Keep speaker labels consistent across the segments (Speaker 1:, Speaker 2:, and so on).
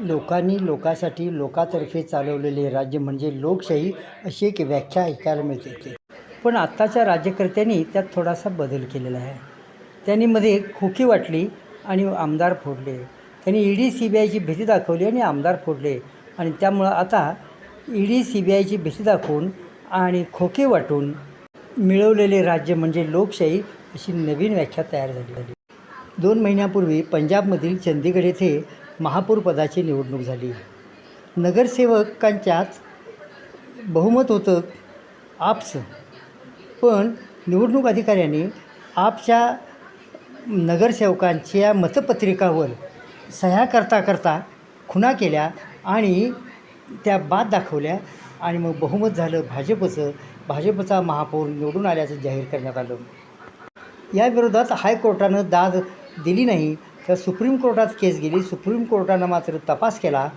Speaker 1: लोकांनी लोकांसाठी लोकातर्फे चालवलेले राज्य म्हणजे लोकशाही अशी एक व्याख्या ऐकायला मिळते पण आत्ताच्या राज्यकर्त्यांनी त्यात थोडासा बदल केलेला आहे. त्यांनी मध्ये खोकी वाटली आणि आमदार फोडले. त्यांनी ईडी सी बी आयची भीती दाखवली आणि आमदार फोडले. आणि त्यामुळं आता ईडी सी बी आयची भीती दाखवून आणि खोके वाटून मिळवलेले राज्य म्हणजे लोकशाही अशी नवीन व्याख्या तयार झाली झाली. दोन महिन्यापूर्वी पंजाबमधील चंदीगड येथे महापौरपदाची निवडणूक झाली. नगरसेवकांच्याच बहुमत होतं आपचं पण निवडणूक अधिकाऱ्यांनी आपच्या नगरसेवकांच्या मतपत्रिकावर सह्या करता करता खुणा केल्या आणि त्या बाद दाखवल्या आणि मग बहुमत झालं भाजपचं. भाजपचा महापौर निवडून आल्याचं जाहीर करण्यात आलं. याविरोधात हायकोर्टानं दाद दिली नाही. तर सुप्रीम कोर्टात केस गेली. सुप्रीम कोर्टानं मात्र तपास केला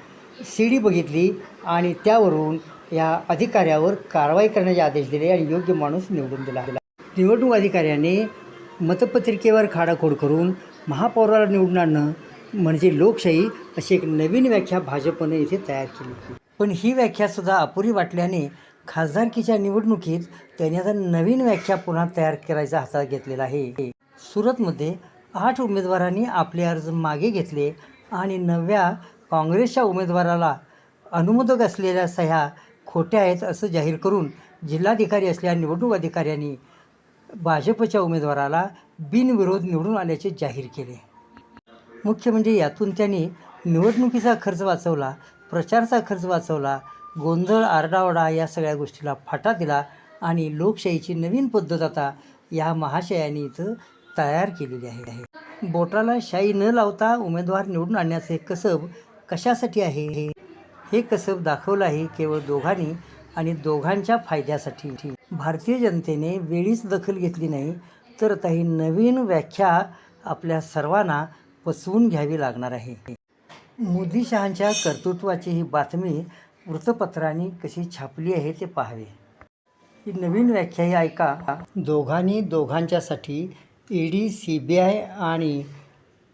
Speaker 1: सी डी बघितली आणि त्यावरून या अधिकाऱ्यावर कारवाई करण्याचे आदेश दिले आणि योग्य माणूस निवडून दिला. निवडणूक अधिकाऱ्याने मतपत्रिकेवर खाडाखोड करून महापौराला निवडून आणणं म्हणजे लोकशाही अशी एक नवीन व्याख्या भाजपने इथे तयार केली. पण ही व्याख्यासुद्धा अपुरी वाटल्याने खासदारकीच्या निवडणुकीत त्यांनी आता नवीन व्याख्या पुन्हा तयार करायचा हातात घेतलेला आहे. सुरतमध्ये आठ उमेदवारांनी आपले अर्ज मागे घेतले आणि नव्या काँग्रेसच्या उमेदवाराला अनुमोदक असलेल्या सह्या खोट्या आहेत असं जाहीर करून जिल्हाधिकारी असलेल्या निवडणूक अधिकाऱ्यांनी भाजपच्या उमेदवाराला बिनविरोध निवडून आल्याचे जाहीर केले. मुख्य म्हणजे यातून त्यांनी निवडणुकीचा खर्च वाचवला प्रचारचा खर्च वाचवला गोंधळ आरडाओरडा या सगळ्या गोष्टीला फाटा दिला आणि लोकशाहीची नवीन पद्धत आता या महाशयाने इथं तयार केलेली आहे. बोटाला शाई न लावता उमेदवार निवडून आणण्याचे कसब कशासाठी आहे? हे हे कसब दाखवलं आहे केवळ दोघांनी आणि दोघांच्या फायद्यासाठी. भारतीय जनतेने वेळीच दखल घेतली नाही तर आता ही नवीन व्याख्या आपल्या सर्वांना पसवून घ्यावी लागणार आहे. मोदी शहांच्या कर्तृत्वाची ही बातमी वृत्तपत्रांनी कशी छापली आहे ते पाहावे. ही नवीन व्याख्या ही ऐका. दोघांनी दोघांच्यासाठी ईडी सी बी आय आणि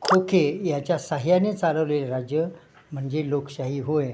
Speaker 1: खोके याच्या साह्याने चालवलेले राज्य म्हणजे लोकशाही. होय.